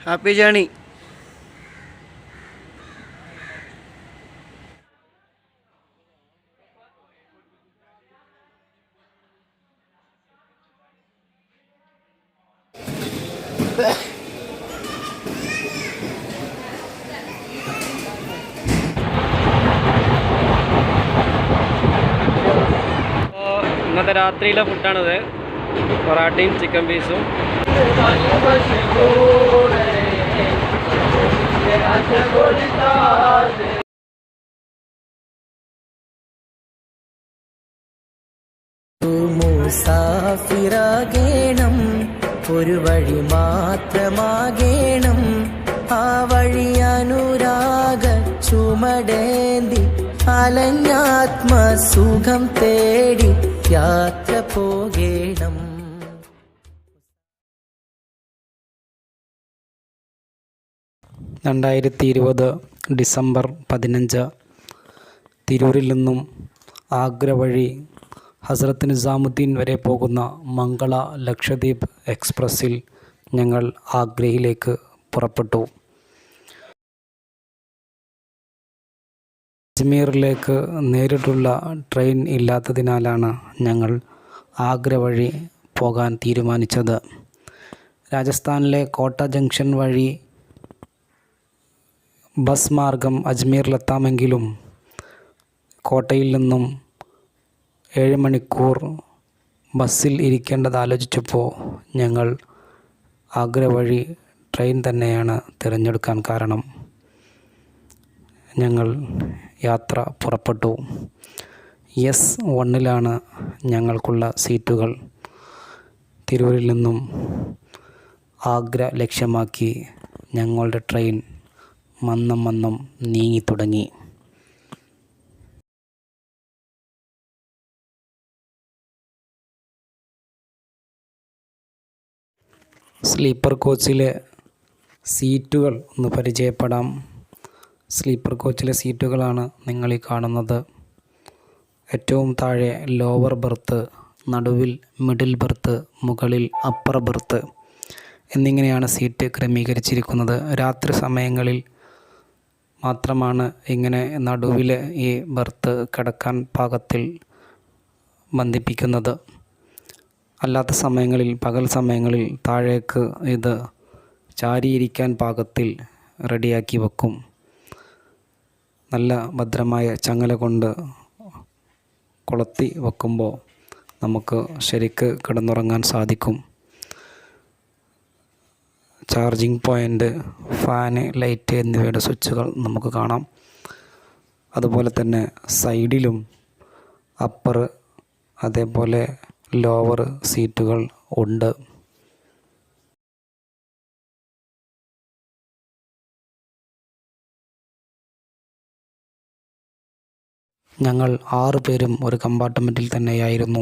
Happy journey ഇന്നത്തെ രാത്രിയിലെ ഫുഡാണിത് പൊറാട്ടയും chicken പീസും. മുസാഫിറാകേണം ഒരു വഴി മാത്രമാകേണം. ആ വഴി അനുരാഗ ചുമടേന്തി അലഞ്ഞാത്മസുഖം തേടി യാത്ര പോകേണം. രണ്ടായിരത്തി ഇരുപത് ഡിസംബർ പതിനഞ്ച്. തിരൂരിൽ നിന്നും ആഗ്ര വഴി ഹസ്രത്ത് നിസാമുദ്ദീൻ വരെ പോകുന്ന മംഗള ലക്ഷദ്വീപ് എക്സ്പ്രസ്സിൽ ഞങ്ങൾ ആഗ്രയിലേക്ക് പുറപ്പെട്ടു. അജ്മീറിലേക്ക് നേരിട്ടുള്ള ട്രെയിൻ ഇല്ലാത്തതിനാലാണ് ഞങ്ങൾ ആഗ്ര വഴി പോകാൻ തീരുമാനിച്ചത്. രാജസ്ഥാനിലെ കോട്ട ജംഗ്ഷൻ വഴി ബസ് മാർഗം അജ്മീറിലെത്താമെങ്കിലും കോട്ടയിൽ നിന്നും ഏഴ് മണിക്കൂർ ബസ്സിൽ ഇരിക്കേണ്ടത് ആലോചിച്ചപ്പോൾ ഞങ്ങൾ ആഗ്ര വഴി ട്രെയിൻ തന്നെയാണ് തിരഞ്ഞെടുക്കാൻ കാരണം. ഞങ്ങൾ യാത്ര പുറപ്പെട്ടു. എസ് വണ്ണിലാണ് ഞങ്ങൾക്കുള്ള സീറ്റുകൾ. തിരൂരിൽ നിന്നും ആഗ്ര ലക്ഷ്യമാക്കി ഞങ്ങളുടെ ട്രെയിൻ മന്നം മന്നം നീങ്ങി തുടങ്ങി. സ്ലീപ്പർ കോച്ചിലെ സീറ്റുകൾ ഒന്ന് പരിചയപ്പെടാം. സ്ലീപ്പർ കോച്ചിലെ സീറ്റുകളാണ് നിങ്ങൾ ഈ കാണുന്നത്. ഏറ്റവും താഴെ ലോവർ ബർത്ത് നടുവിൽ മിഡിൽ ബർത്ത് മുകളിൽ അപ്പർ ബർത്ത് എന്നിങ്ങനെയാണ് സീറ്റ് ക്രമീകരിച്ചിരിക്കുന്നത്. രാത്രി സമയങ്ങളിൽ മാത്രമാണ് ഇങ്ങനെ നടുവിലെ ഈ ബർത്ത് കിടക്കാൻ പാകത്തിൽ ബന്ധിപ്പിക്കുന്നത്. അല്ലാത്ത സമയങ്ങളിൽ പകൽ സമയങ്ങളിൽ താഴേക്ക് ഇത് ചാരിയിരിക്കാൻ പാകത്തിൽ റെഡിയാക്കി വെക്കും. നല്ല ഭദ്രമായ ചങ്ങല കൊണ്ട് കൊളുത്തി വെക്കുമ്പോൾ നമുക്ക് ശരിക്ക് കിടന്നുറങ്ങാൻ സാധിക്കും. ചാർജിങ് പോയിന്റ് ഫാന് ലൈറ്റ് എന്നിവയുടെ സ്വിച്ചുകൾ നമുക്ക് കാണാം. അതുപോലെ തന്നെ സൈഡിലും അപ്പർ അതേപോലെ ലോവർ സീറ്റുകൾ ഉണ്ട്. ഞങ്ങൾ ആറ് പേരും ഒരു കമ്പാർട്ട്മെന്റിൽ തന്നെയായിരുന്നു.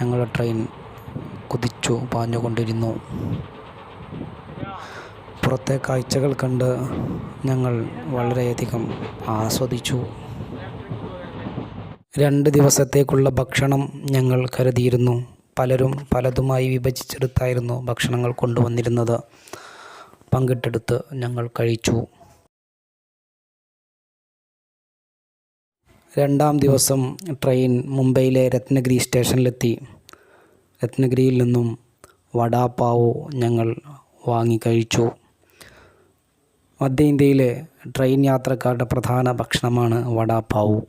ഞങ്ങളുടെ ട്രെയിൻ കുതിച്ചു പാഞ്ഞുകൊണ്ടിരുന്നു. പുറത്തെ കാഴ്ചകൾ കണ്ട് ഞങ്ങൾ വളരെയധികം ആസ്വദിച്ചു. രണ്ട് ദിവസത്തേക്കുള്ള ഭക്ഷണം ഞങ്ങൾ കരുതിയിരുന്നു. പലരും പലതുമായി വിഭജിച്ചെടുത്തായിരുന്നു ഭക്ഷണങ്ങൾ കൊണ്ടുവന്നിരുന്നത്. പങ്കിട്ടെടുത്ത് ഞങ്ങൾ കഴിച്ചു. രണ്ടാം ദിവസം ട്രെയിൻ മുംബൈയിലെ രത്നഗിരി സ്റ്റേഷനിലെത്തി. രത്നഗിരിയിൽ നിന്നും വടാപാവ് ഞങ്ങൾ വാങ്ങി കഴിച്ചു. മധ്യ ഇന്ത്യയിലെ ട്രെയിൻ യാത്രക്കാരുടെ പ്രധാന ഭക്ഷണമാണ് വടാപാവ്.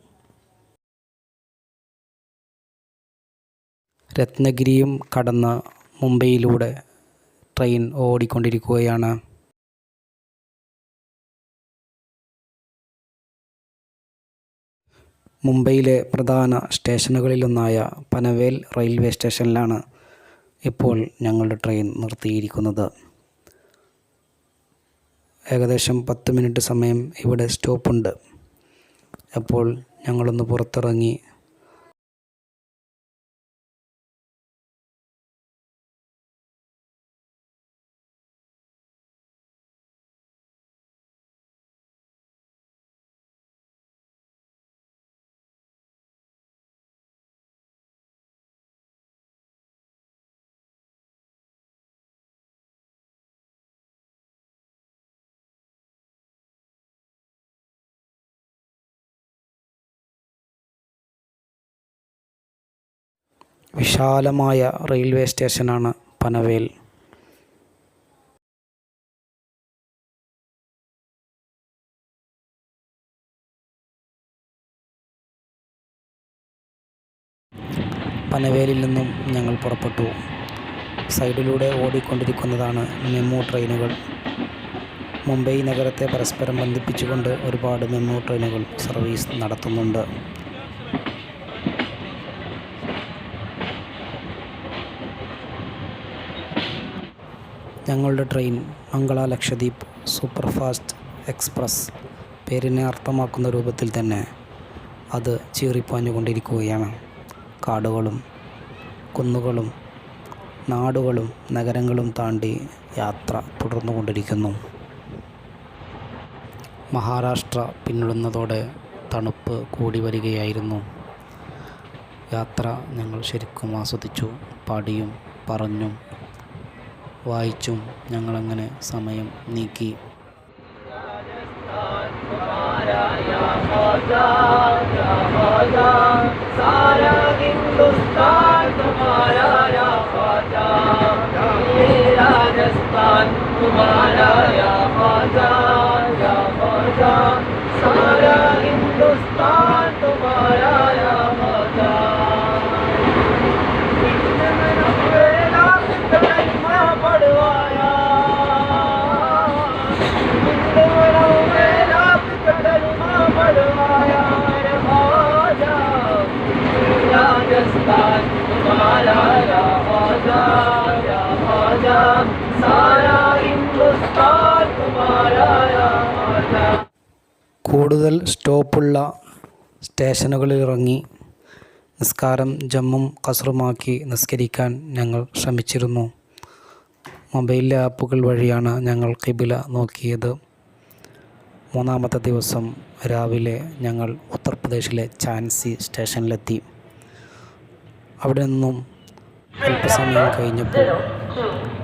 രത്നഗിരിയും കടന്ന് മുംബൈയിലൂടെ ട്രെയിൻ ഓടിക്കൊണ്ടിരിക്കുകയാണ്. മുംബൈയിലെ പ്രധാന സ്റ്റേഷനുകളിലൊന്നായ പനവേൽ റെയിൽവേ സ്റ്റേഷനിലാണ് ഇപ്പോൾ ഞങ്ങളുടെ ട്രെയിൻ നിർത്തിയിരിക്കുന്നത്. ഏകദേശം പത്ത് മിനിറ്റ് സമയം ഇവിടെ സ്റ്റോപ്പുണ്ട്. അപ്പോൾ ഞങ്ങളൊന്ന് പുറത്തിറങ്ങി വിശാലമായ റെയിൽവേ സ്റ്റേഷനാണ് പനവേൽ. പനവേലിൽ നിന്നും ഞങ്ങൾ പുറപ്പെട്ടു. സൈഡിലൂടെ ഓടിക്കൊണ്ടിരിക്കുന്നതാണ് മെമു ട്രെയിനുകൾ. മുംബൈ നഗരത്തെ പരസ്പരം ബന്ധിപ്പിച്ചുകൊണ്ട് ഒരുപാട് മെമു ട്രെയിനുകൾ സർവീസ് നടത്തുന്നുണ്ട്. ഞങ്ങളുടെ train Mangala Lakshadweep superfast express പേരിനെ അർത്ഥമാക്കുന്ന രൂപത്തിൽ തന്നെ അത് ചീറിപ്പാഞ്ഞുകൊണ്ടിരിക്കുകയാണ്. കാടുകളും കുന്നുകളും നാടുകളും നഗരങ്ങളും താണ്ടി യാത്ര തുടർന്നു കൊണ്ടിരിക്കുന്നു മഹാരാഷ്ട്ര പിന്നിടുന്നതോടെ തണുപ്പ് കൂടി വരികയായിരുന്നു. യാത്ര ഞങ്ങൾ ശരിക്കും ആസ്വദിച്ചു പാടിയും പറഞ്ഞും വായിച്ചും ഞങ്ങളങ്ങനെ സമയം നീക്കി. കൂടുതൽ സ്റ്റോപ്പുള്ള സ്റ്റേഷനുകളിൽ ഇറങ്ങി നിസ്കാരം ജമ്മും കസറുമാക്കി നിസ്കരിക്കാൻ ഞങ്ങൾ ശ്രമിച്ചിരുന്നു. മൊബൈൽ ആപ്പുകൾ വഴിയാണ് ഞങ്ങൾ കിബില നോക്കിയത്. മൂന്നാമത്തെ ദിവസം രാവിലെ ഞങ്ങൾ ഉത്തർപ്രദേശിലെ ഝാൻസി സ്റ്റേഷനിലെത്തി. അവിടെ നിന്നും അല്പസമയം കഴിഞ്ഞപ്പോൾ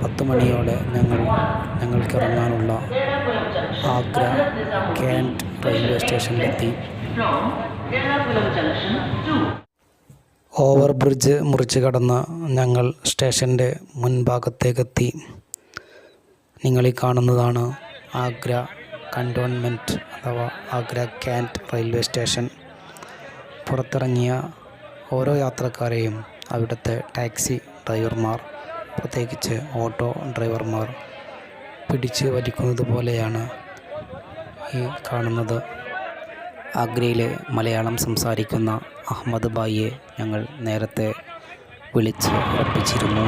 പത്ത് മണിയോടെ ഞങ്ങൾ ഞങ്ങൾക്കിറങ്ങാനുള്ള ആഗ്ര കാന്റ് റെയിൽവേ സ്റ്റേഷനിലെത്തി. ഓവർ ബ്രിഡ്ജ് മുറിച്ച് കടന്ന് ഞങ്ങൾ സ്റ്റേഷന്റെ മുൻഭാഗത്തേക്കെത്തി. നിങ്ങളീ കാണുന്നതാണ് ആഗ്ര കണ്ടോൺമെന്റ് അഥവാ ആഗ്ര ക്യാന്റ് റെയിൽവേ സ്റ്റേഷൻ. പുറത്തിറങ്ങിയ ഓരോ യാത്രക്കാരെയും അവിടുത്തെ ടാക്സി ഡ്രൈവർമാർ പ്രത്യേകിച്ച് ഓട്ടോ ഡ്രൈവർമാർ പിടിച്ച് വലിക്കുന്നത് പോലെയാണ് ഈ കാണുന്നത്. ആഗ്രയിലെ മലയാളം സംസാരിക്കുന്ന അഹമ്മദ് ബായിയെ ഞങ്ങൾ നേരത്തെ വിളിച്ച് ഉറപ്പിച്ചിരുന്നു.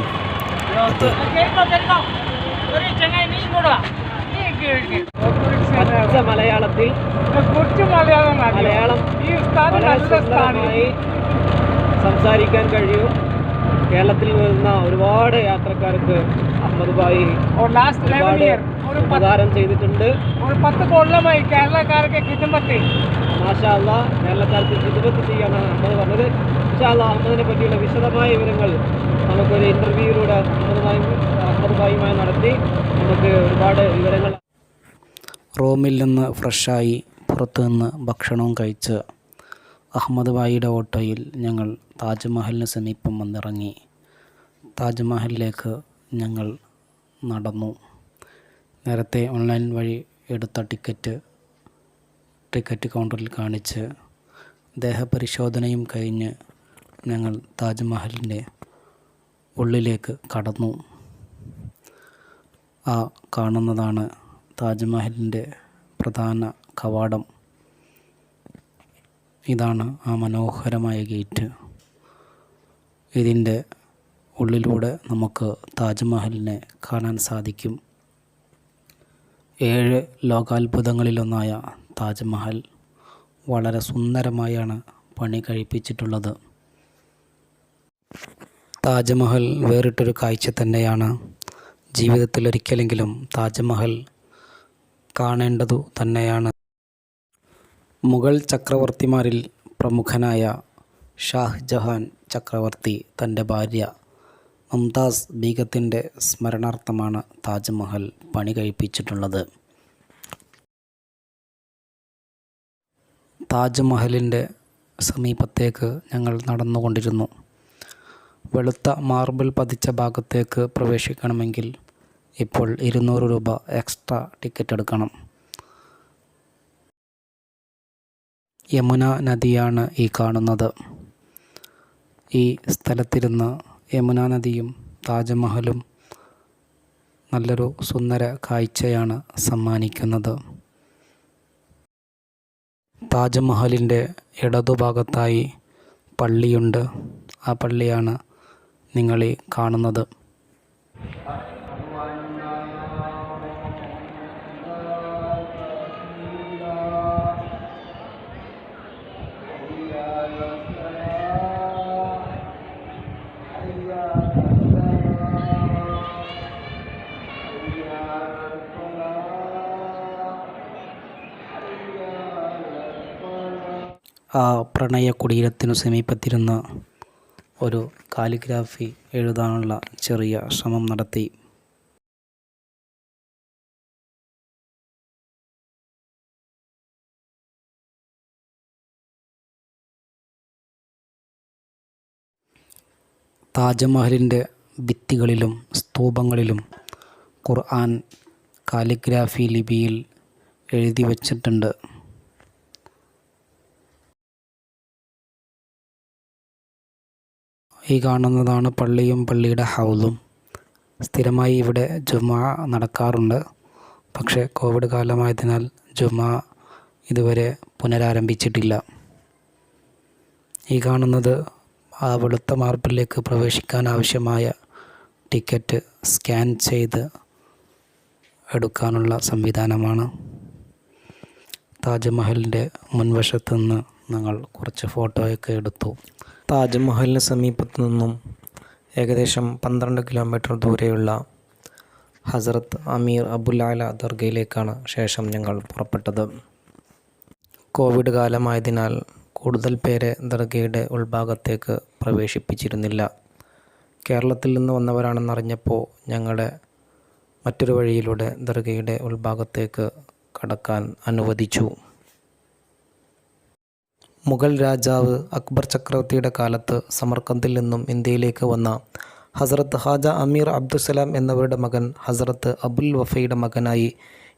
മലയാളത്തിൽ മലയാളം സംസാരിക്കാൻ കഴിയും. കേരളത്തിൽ നിന്ന് ഒരുപാട് യാത്രക്കാർക്ക് അഹമ്മദ് ബായി ഒരുപാട് ഉപകാരം ചെയ്തിട്ടുണ്ട്. പത്ത് കൊല്ലമായി കേരളക്കാർക്ക് ഹിതമത്തി മാഷാല്ല കേരളക്കാർക്ക് ഹിതമത്ത് ചെയ്യാനാണ് അഹമ്മദ് പറഞ്ഞത്. ഇൻഷാല്ല അഹമ്മദിനെ പറ്റിയുള്ള വിശദമായ വിവരങ്ങൾ നമുക്കൊരു ഇന്റർവ്യൂയിലൂടെ അഹമ്മദുമായി അഹമ്മദ് നടത്തി നമുക്ക് ഒരുപാട് വിവരങ്ങൾ റോമിൽ നിന്ന് ഫ്രഷായി പുറത്തു നിന്ന് ഭക്ഷണവും കഴിച്ച് അഹമ്മദ് ഭായിയുടെ ഓട്ടോയിൽ ഞങ്ങൾ താജ്മഹലിന് സമീപം വന്നിറങ്ങി. താജ്മഹലിലേക്ക് ഞങ്ങൾ നടന്നു. നേരത്തെ ഓൺലൈൻ വഴി എടുത്ത ടിക്കറ്റ് ടിക്കറ്റ് കൗണ്ടറിൽ കാണിച്ച് ദേഹപരിശോധനയും കഴിഞ്ഞ് ഞങ്ങൾ താജ്മഹലിന്റെ ഉള്ളിലേക്ക് കടന്നു. ആ കാണുന്നതാണ് താജ്മഹലിന്റെ പ്രധാന കവാടം. ഇതാണ് ആ മനോഹരമായ ഗേറ്റ്. ഇതിന്റെ ഉള്ളിലൂടെ നമുക്ക് താജ്മഹലിനെ കാണാൻ സാധിക്കും. ഏഴ് ലോകാത്ഭുതങ്ങളിലൊന്നായ താജ്മഹൽ വളരെ സുന്ദരമായാണ് പണി കഴിപ്പിച്ചിട്ടുള്ളത്. താജ്മഹൽ വേറിട്ടൊരു കാഴ്ച തന്നെയാണ്. ജീവിതത്തിൽ ഒരിക്കലെങ്കിലും താജ്മഹൽ കാണേണ്ടതു തന്നെയാണ്. മുഗൾ ചക്രവർത്തിമാരിൽ പ്രമുഖനായ ഷാഹ്ജഹാൻ ചക്രവർത്തി തന്റെ ഭാര്യ മുംതാസ് ബീഗത്തിന്റെ സ്മരണാർത്ഥമാണ് താജ്മഹൽ പണി കഴിപ്പിച്ചിട്ടുള്ളത് താജ്മഹലിന്റെ സമീപത്തേക്ക് ഞങ്ങൾ നടന്നുകൊണ്ടിരുന്നു. വെളുത്ത മാർബിൾ പതിച്ച ഭാഗത്തേക്ക് പ്രവേശിക്കണമെങ്കിൽ ഇപ്പോൾ ഇരുന്നൂറ് രൂപ എക്സ്ട്രാ ടിക്കറ്റ് എടുക്കണം. യമുന നദിയാണ് ഈ കാണുന്നത്. ഈ സ്ഥലത്തിരുന്ന് യമുന നദിയും താജ്മഹലും നല്ലൊരു സുന്ദര കാഴ്ചയാണ് സമ്മാനിക്കുന്നത്. താജ്മഹലിന്റെ ഇടതുഭാഗത്തായി പള്ളിയുണ്ട്. ആ പള്ളിയാണ് നിങ്ങളീ കാണുന്നത്. ആ പ്രണയ കുടീരത്തിനു സമീപത്തിരുന്ന് ഒരു കാലിഗ്രാഫി എഴുതാനുള്ള ചെറിയ ശ്രമം നടത്തി. താജ്മഹലിന്റെ ഭിത്തികളിലും സ്തൂപങ്ങളിലും ഖുർആൻ കാലിഗ്രാഫി ലിപിയിൽ എഴുതി വച്ചിട്ടുണ്ട്. ഈ കാണുന്നതാണ് പള്ളിയും പള്ളിയുടെ ഹൗലും സ്ഥിരമായി ഇവിടെ ജുമാ നടക്കാറുണ്ട്. പക്ഷേ കോവിഡ് കാലമായതിനാൽ ജുമാ ഇതുവരെ പുനരാരംഭിച്ചിട്ടില്ല. ഈ കാണുന്നത് ആ വെളുത്ത മാർബിളിലേക്ക് പ്രവേശിക്കാൻ ആവശ്യമായ ടിക്കറ്റ് സ്കാൻ ചെയ്ത് എടുക്കാനുള്ള സംവിധാനമാണ്. താജ്മഹലിന്റെ മുൻവശത്ത് നിന്ന് ഞങ്ങൾ കുറച്ച് ഫോട്ടോയൊക്കെ എടുത്തു. താജ്മഹലിന് സമീപത്തു നിന്നും ഏകദേശം പന്ത്രണ്ട് കിലോമീറ്റർ ദൂരെയുള്ള ഹസ്രത്ത് അമീർ അബുലാല ദർഗയിലേക്കാണ് ശേഷം ഞങ്ങൾ പുറപ്പെട്ടത്. കോവിഡ് കാലമായതിനാൽ കൂടുതൽ പേരെ ദർഗയുടെ ഉൾഭാഗത്തേക്ക് പ്രവേശിപ്പിച്ചിരുന്നില്ല. കേരളത്തിൽ നിന്ന് വന്നവരാണെന്നറിഞ്ഞപ്പോൾ ഞങ്ങളെ മറ്റൊരു വഴിയിലൂടെ ദർഗയുടെ ഉൾഭാഗത്തേക്ക് കടക്കാൻ അനുവദിച്ചു. മുഗൾ രാജാവ് അക്ബർ ചക്രവർത്തിയുടെ കാലത്ത് സമർക്കന്തിൽ നിന്നും ഇന്ത്യയിലേക്ക് വന്ന ഹസ്രത്ത് ഹാജ അമീർ അബ്ദുസലാം എന്നവരുടെ മകൻ ഹസ്രത്ത് അബുൽ വഫയുടെ മകനായി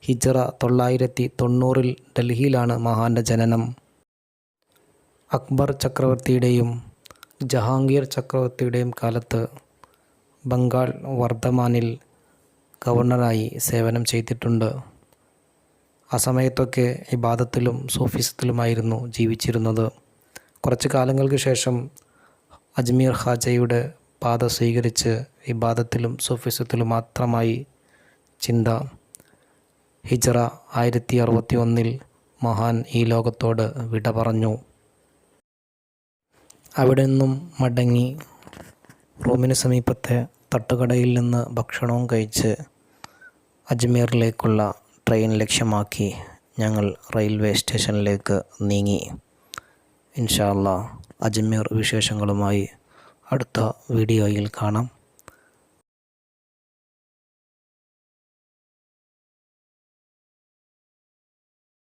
ഹിജറ തൊള്ളായിരത്തി തൊണ്ണൂറിൽ ഡൽഹിയിലാണ് മഹാന്റെ ജനനം. അക്ബർ ചക്രവർത്തിയുടെയും ജഹാംഗീർ ചക്രവർത്തിയുടെയും കാലത്ത് ബംഗാൾ വർദ്ധമാനിൽ ഗവർണറായി സേവനം ചെയ്തിട്ടുണ്ട്. ആ സമയത്തൊക്കെ ഇബാദത്തിലും സൂഫിസത്തിലുമായിരുന്നു ജീവിച്ചിരുന്നത്. കുറച്ച് കാലങ്ങൾക്ക് ശേഷം അജ്മീർ ഖാജയുടെ പാത സ്വീകരിച്ച് ഇബാദത്തിലും സൂഫിസത്തിലും മാത്രമായി ചിന്ത. ഹിജറ ആയിരത്തി അറുപത്തി ഒന്നിൽ മഹാൻ ഈ ലോകത്തോട് വിട പറഞ്ഞു. അവിടെ നിന്നും മടങ്ങി റൂമിന് സമീപത്തെ തട്ടുകടയിൽ നിന്ന് ഭക്ഷണവും കഴിച്ച് അജ്മീറിലേക്കുള്ള ട്രെയിൻ ലക്ഷ്യമാക്കി ഞങ്ങൾ റെയിൽവേ സ്റ്റേഷനിലേക്ക് നീങ്ങി. ഇൻഷാല്ല അജ്മീർ വിശേഷങ്ങളുമായി അടുത്ത വീഡിയോയിൽ കാണാം.